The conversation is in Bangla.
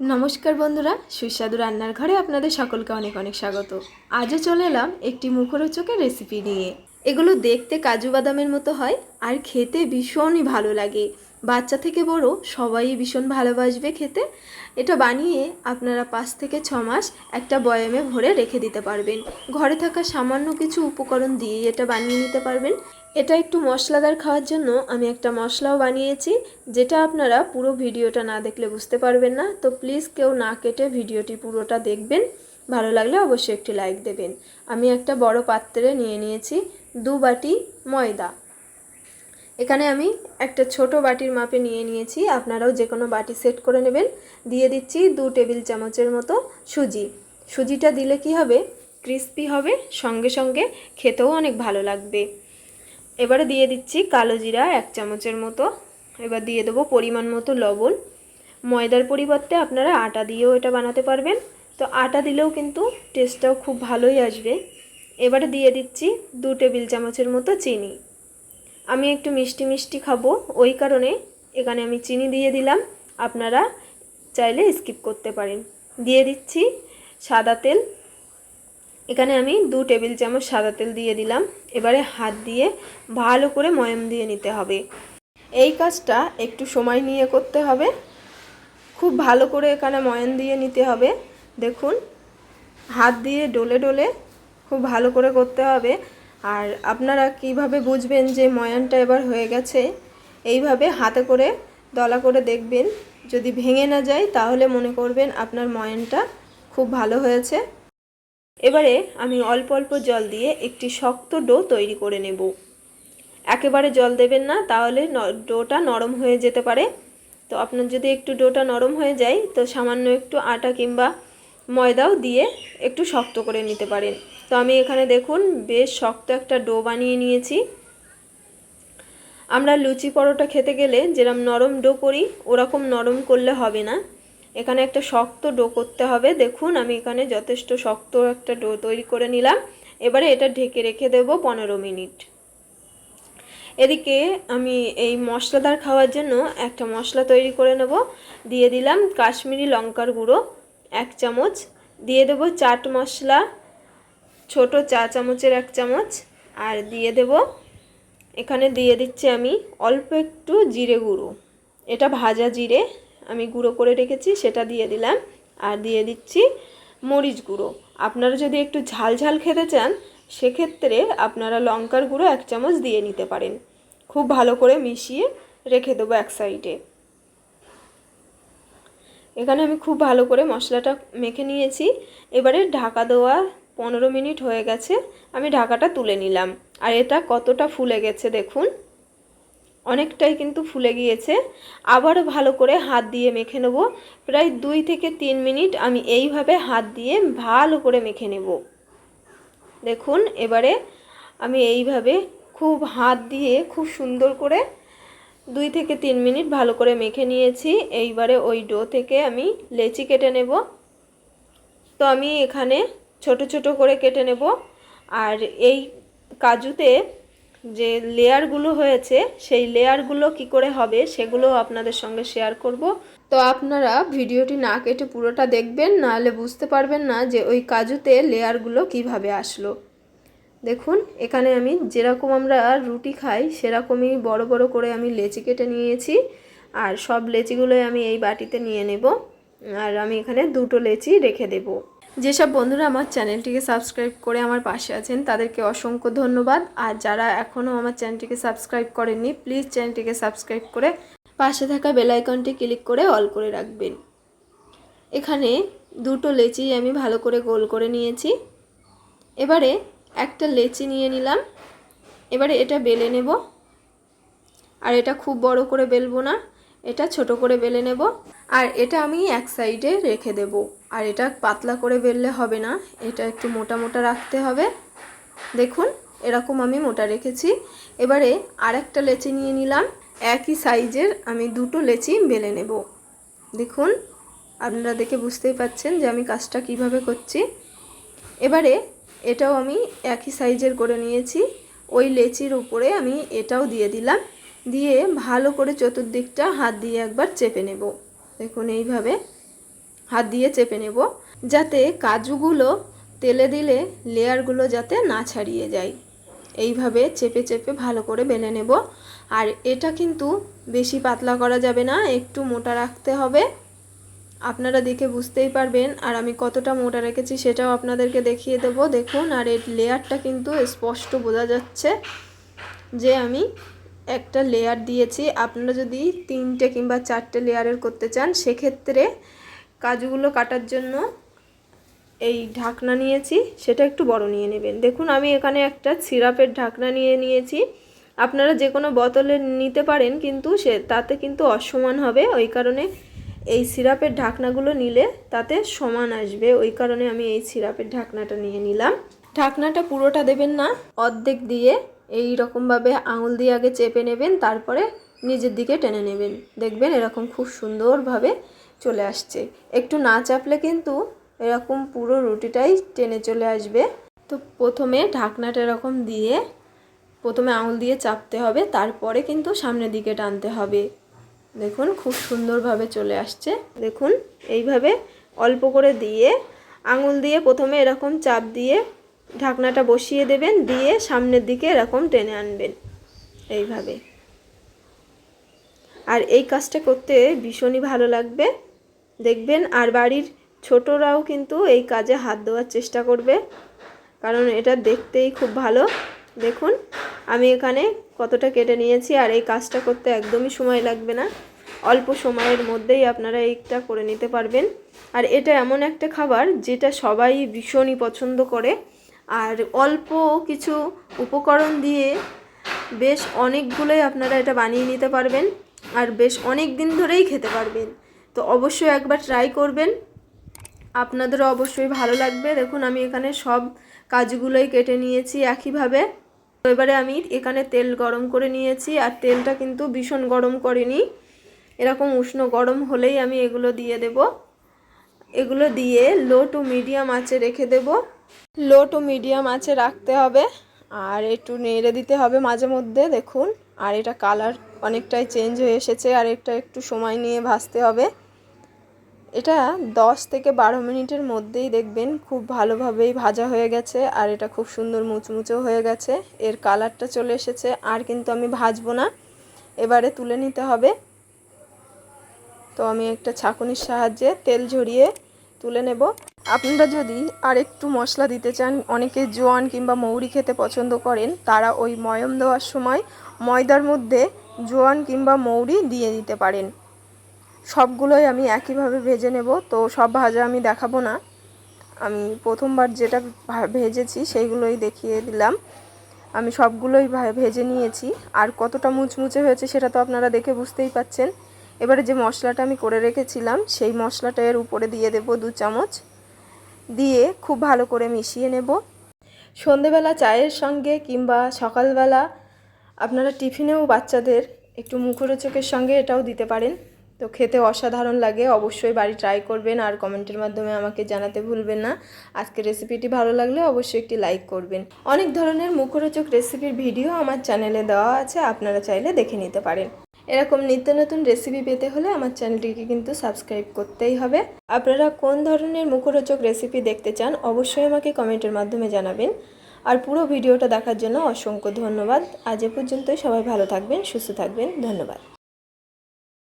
নমস্কার বন্ধুরা, সুস্বাদু রান্নার ঘরে আপনাদের সকলকে অনেক অনেক স্বাগত। আজও চলে এলাম একটি মুখরোচকের রেসিপি নিয়ে। এগুলো দেখতে কাজু বাদামের মতো হয় আর খেতে ভীষণই ভালো লাগে। বাচ্চা থেকে বড় সবাই ভীষণ ভালোবাসবে খেতে। এটা বানিয়ে আপনারা পাঁচ থেকে ছ মাস একটা বয়ামে ভরে রেখে দিতে পারবেন। ঘরে থাকা সামান্য কিছু উপকরণ দিয়েই এটা বানিয়ে নিতে পারবেন। এটা একটু মশলাদার খাওয়ার জন্য আমি একটা মশলাও বানিয়েছি, যেটা আপনারা পুরো ভিডিওটা না দেখলে বুঝতে পারবেন না। তো প্লিজ কেউ না কেটে ভিডিওটি পুরোটা দেখবেন। ভালো লাগলে অবশ্যই একটি লাইক দেবেন। আমি একটা বড় পাত্রে নিয়ে নিয়েছি দু বাটি ময়দা। এখানে আমি একটা ছোট বাটির মাপে নিয়ে নিয়েছি। আপনারাও যে কোনো বাটি সেট করে নেবেন। দিয়ে দিচ্ছি দু টেবিল চামচের মতো সুজি। সুজিটা দিলে কি হবে? ক্রিস্পি হবে। সঙ্গে সঙ্গে খেতেও অনেক ভালো লাগবে। এবারে দিয়ে দিচ্ছি কালো জিরা এক চামচের মতো। এবার দিয়ে দেবো পরিমাণ মতো লবণ। ময়দার পরিবর্তে আপনারা আটা দিয়েও এটা বানাতে পারবেন। তো আটা দিলেও কিন্তু টেস্টটাও খুব ভালোই আসবে। এবারে দিয়ে দিচ্ছি দু টেবিল চামচের মতো চিনি। আমি একটু মিষ্টি মিষ্টি খাব, ওই কারণে এখানে আমি চিনি দিয়ে দিলাম। আপনারা চাইলে স্কিপ করতে পারেন। দিয়ে দিচ্ছি সাদা তেল। এখানে আমি দু টেবিল চামচ সাদা তেল দিয়ে দিলাম। এবারে হাত দিয়ে ভালো করে ময়াম দিয়ে নিতে হবে। এই কাজটা একটু সময় নিয়ে করতে হবে। খুব ভালো করে এখানে ময়ন দিয়ে নিতে হবে। দেখুন, হাত দিয়ে ডলে ডলে খুব ভালো করে করতে হবে। আর আপনারা কীভাবে বুঝবেন যে ময়ানটা এবার হয়ে গেছে, এইভাবে হাতে করে, দলা করে দেখবেন। যদি ভেঙে না যায়, তাহলে মনে করবেন আপনার ময়ানটা খুব ভালো হয়েছে। এবারে আমি অল্প অল্প জল দিয়ে একটি শক্ত ডো তৈরি করে নেব। একেবারে জল দেবেন না, তাহলে ডোটা নরম হয়ে যেতে পারে। তো আপনার যদি একটু ডোটা নরম হয়ে যায়, তো সামান্য একটু আটা কিংবা ময়দাও দিয়ে একটু শক্ত করে নিতে পারেন। তো আমি এখানে দেখুন, বেশ শক্ত একটা ডো বানিয়ে নিয়েছি। আমরা লুচি পরোটা খেতে গেলে যেরকম নরম ডো করি, ওরকম নরম করলে হবে না। এখানে একটা শক্ত ডো করতে হবে। দেখুন, আমি এখানে যথেষ্ট শক্ত একটা ডো তৈরি করে নিলাম। এবারে এটা ঢেকে রেখে দেব পনেরো মিনিট। এদিকে আমি এই মশলাদার খাওয়ার জন্য একটা মশলা তৈরি করে নেব। দিয়ে দিলাম কাশ্মীরি লঙ্কার গুঁড়ো, এক চামচ। দিয়ে দেব চাট মশলা, ছোট চা চামচের এক চামচ। আর দিয়ে দেব, এখানে দিয়ে দিচ্ছি আমি অল্প একটু জিরে গুঁড়ো। এটা ভাজা জিরে। গুঁড়ো করে রেখেছি, সেটা দিয়ে দিলাম। আর দিয়ে দিচ্ছি মরিচ গুঁড়ো। আপনারা যদি একটু ঝাল ঝাল খেতে চান, সেক্ষেত্রে আপনারা লঙ্কার গুঁড়ো এক চামচ দিয়ে নিতে পারেন। খুব ভালো করে মিশিয়ে রেখে দেবো এক সাইডে। এখানে আমি খুব ভালো করে মশলাটা মেখে নিয়েছি। এবারে ঢাকা দেওয়া পনেরো মিনিট হয়ে গেছে, আমি ঢাকাটা তুলে নিলাম। আর এটা কতটা ফুলে গেছে দেখুন। অনেকটাই কিন্তু ফুলে গিয়েছে। আবারও ভালো করে হাত দিয়ে মেখে নেব। প্রায় দুই থেকে তিন মিনিট আমি এইভাবে হাত দিয়ে ভালো করে মেখে নেব। দেখুন, এবারে আমি এইভাবে খুব হাত দিয়ে খুব সুন্দর করে দুই থেকে তিন মিনিট ভালো করে মেখে নিয়েছি। এইবারে ওই ডো থেকে আমি লেচি কেটে নেব। তো আমি এখানে ছোট ছোট করে কেটে নেব। আর এই কাজুতে যে লেয়ারগুলো হয়েছে, সেই লেয়ারগুলো কি করে হবে সেগুলো আপনাদের সঙ্গে শেয়ার করব। তো আপনারা ভিডিওটি না কেটে পুরোটা দেখবেন, নাহলে বুঝতে পারবেন না যে ওই কাজুতে লেয়ারগুলো কীভাবে আসলো। দেখুন, এখানে আমি যেরকম আমরা রুটি খাই, সেরকমই বড় বড় করে আমি লেচি কেটে নিয়েছি, আর সব লেচিগুলোই আমি এই বাটিতে নিয়ে নেব, আর আমি এখানে দুটো লেচি রেখে দেবো। যেসব বন্ধুরা আমার চ্যানেলটিকে সাবস্ক্রাইব করে আমার পাশে আছেন, তাদেরকে অসংখ্য ধন্যবাদ। আর যারা এখনও আমার চ্যানেলটিকে সাবস্ক্রাইব করেননি, প্লিজ চ্যানেলটিকে সাবস্ক্রাইব করে পাশে থাকা বেলাইকনটি ক্লিক করে অল করে রাখবেন। এখানে দুটো লেচি আমি ভালো করে গোল করে নিয়েছি। এবারে একটা লেচি নিয়ে নিলাম। এবারে এটা বেলে নেব। আর এটা খুব বড় করে বেলবো না, এটা ছোট করে বেলে নেব। আর এটা আমি এক সাইডে রেখে দেব। আর এটা পাতলা করে বেললে হবে না, এটা একটু মোটা মোটা রাখতে হবে। দেখুন, এরকম আমি মোটা রেখেছি। এবারে আরেকটা লেচি নিয়ে নিলাম। একই সাইজের আমি দুটো লেচি বেলে নেব। দেখুন, আপনারা দেখে বুঝতেই পাচ্ছেন যে আমি কাজটা কীভাবে করছি। এবারে এটাও আমি একই সাইজের করে নিয়েছি। ওই লেচির উপরে আমি এটাও দিয়ে দিলাম। দিয়ে ভালো করে চতুর্দিকটা হাত দিয়ে একবার চেপে নেব। দেখুন, এইভাবে হাত দিয়ে চেপে নেব, যাতে কাজুগুলো তেলে দিলে লেয়ারগুলো যাতে না ছাড়িয়ে যায়। এইভাবে চেপে চেপে ভালো করে বেলে নেব। আর এটা কিন্তু বেশি পাতলা করা যাবে না, একটু মোটা রাখতে হবে। আপনারা দেখে বুঝতেই পারবেন, আর আমি কতটা মোটা রেখেছি সেটাও আপনাদেরকে দেখিয়ে দেবো। দেখুন, আর এর লেয়ারটা কিন্তু স্পষ্ট বোঝা যাচ্ছে যে আমি একটা লেয়ার দিয়েছি। আপনারা যদি তিনটে কিংবা চারটে লেয়ারের করতে চান, সেক্ষেত্রে কাজুগুলো কাটার জন্য এই ঢাকনা নিয়েছি, সেটা একটু বড় নিয়ে নেবেন। দেখুন, আমি এখানে একটা সিরাপের ঢাকনা নিয়ে নিয়েছি। আপনারা যে কোনো বোতলে নিতে পারেন, কিন্তু সে, তাতে কিন্তু অসমান হবে। ওই কারণে এই সিরাপের ঢাকনাগুলো নিলে তাতে সমান আসবে। ওই কারণে আমি এই সিরাপের ঢাকনাটা নিয়ে নিলাম। ঢাকনাটা পুরোটা দেবেন না, অর্ধেক দিয়ে এই রকমভাবে আঙুল দিয়ে আগে চেপে নেবেন, তারপরে নিজের দিকে টেনে নেবেন। দেখবেন এরকম খুব সুন্দরভাবে চলে আসছে। একটু না চাপলে কিন্তু এরকম পুরো রুটিটাই টেনে চলে আসবে। তো প্রথমে ঢাকনাটা এরকম দিয়ে প্রথমে আঙুল দিয়ে চাপতে হবে, তারপরে কিন্তু সামনের দিকে টানতে হবে। দেখুন, খুব সুন্দরভাবে চলে আসছে। দেখুন, এইভাবে অল্প করে দিয়ে আঙুল দিয়ে প্রথমে এরকম চাপ দিয়ে ঢাকনাটা বসিয়ে দেবেন, দিয়ে সামনের দিকে এরকম টেনে আনবেন। এইভাবে। আর এই কাজটা করতে ভীষণই ভালো লাগবে। দেখবেন, আর বাড়ির ছোটরাও কিন্তু এই কাজে হাত দেওয়ার চেষ্টা করবে। কারণ এটা দেখতেই খুব ভালো। দেখুন, আমি এখানে কতটা কেটে নিয়েছি আর এই কাজটা করতে একদমই সময় লাগবে না। অল্প সময়ের মধ্যেই আপনারা এইটা করে নিতে পারবেন। আর এটা এমন একটা খাবার যেটা সবাই ভীষণই পছন্দ করে। আর অল্প কিছু উপকরণ দিয়ে বেশ অনেকগুলোই আপনারা এটা বানিয়ে নিতে পারবেন। আর বেশ অনেক দিন ধরেই খেতে পারবেন। তো অবশ্যই একবার ট্রাই করবেন। আপনাদেরও অবশ্যই ভালো লাগবে। দেখুন, আমি এখানে সব কাজগুলোই কেটে নিয়েছি একইভাবে। তো এবারে আমি এখানে তেল গরম করে নিয়েছি আর তেলটা কিন্তু ভীষণ গরম করিনি। এরকম উষ্ণ গরম হলেই আমি এগুলো দিয়ে দেব। এগুলো দিয়ে লো টু মিডিয়াম আঁচে রেখে দেব। লো টু মিডিয়াম আঁচে রাখতে হবে। আর একটু নেড়ে দিতে হবে মাঝে মধ্যে, দেখুন। আর এটা কালার অনেকটাই চেঞ্জ হয়ে এসেছে, আর এটা একটু সময় নিয়ে ভাজতে হবে। এটা দশ থেকে বারো মিনিটের মধ্যেই দেখবেন খুব ভালোভাবেই ভাজা হয়ে গেছে, আর এটা খুব সুন্দর মুচমুচো হয়ে গেছে। এর কালারটা চলে এসেছে, আর কিন্তু আমি ভাজবো না। এবারে তুলে নিতে হবে। তো আমি একটা ছাঁকুনির সাহায্যে তেল ঝরিয়ে তুলে নেব। আপনারা যদি আর একটু মশলা দিতে চান, অনেকে জোয়ান কিংবা মৌরি খেতে পছন্দ করেন, তারা ওই ময়ম দেওয়ার সময় ময়দার মধ্যে জোয়ান কিংবা মৌরি দিয়ে দিতে পারেন। সবগুলোই আমি একইভাবে ভেজে নেব, তো সব ভাজা আমি দেখাবো না। আমি প্রথমবার যেটা ভেজেছি সেইগুলোই দেখিয়ে দিলাম। আমি সবগুলোই ভেজে নিয়েছি। আর কতটা মুচমুচে হয়েছে সেটা তো আপনারা দেখে বুঝতেই পাচ্ছেন। এবারে যে মশলাটা আমি করে রেখেছিলাম, সেই মশলাটা এর উপরে দিয়ে দেব দু চামচ। দিয়ে খুব ভালো করে মিশিয়ে নেব। সন্ধেবেলা চায়ের সঙ্গে কিংবা সকালবেলা আপনারা টিফিনেও বাচ্চাদের একটু মুখরোচকের সঙ্গে এটাও দিতে পারেন। তো খেতে অসাধারণ লাগে, অবশ্যই বাড়ি ট্রাই করবেন আর কমেন্টের মাধ্যমে আমাকে জানাতে ভুলবেন না। আজকে রেসিপিটি ভালো লাগলে অবশ্যই একটি লাইক করবেন। অনেক ধরনের মুখরোচক রেসিপির ভিডিও আমার চ্যানেলে দেওয়া আছে, আপনারা চাইলে দেখে নিতে পারেন। এরকম নিত্য নতুন রেসিপি পেতে হলে আমার চ্যানেলটিকে কিন্তু সাবস্ক্রাইব করতেই হবে। আপনারা কোন ধরনের মুখরোচক রেসিপি দেখতে চান, অবশ্যই আমাকে কমেন্টের মাধ্যমে জানাবেন। আর পুরো ভিডিওটা দেখার জন্য অসংখ্য ধন্যবাদ। আজ এ পর্যন্তই। সবাই ভালো থাকবেন, সুস্থ থাকবেন। ধন্যবাদ।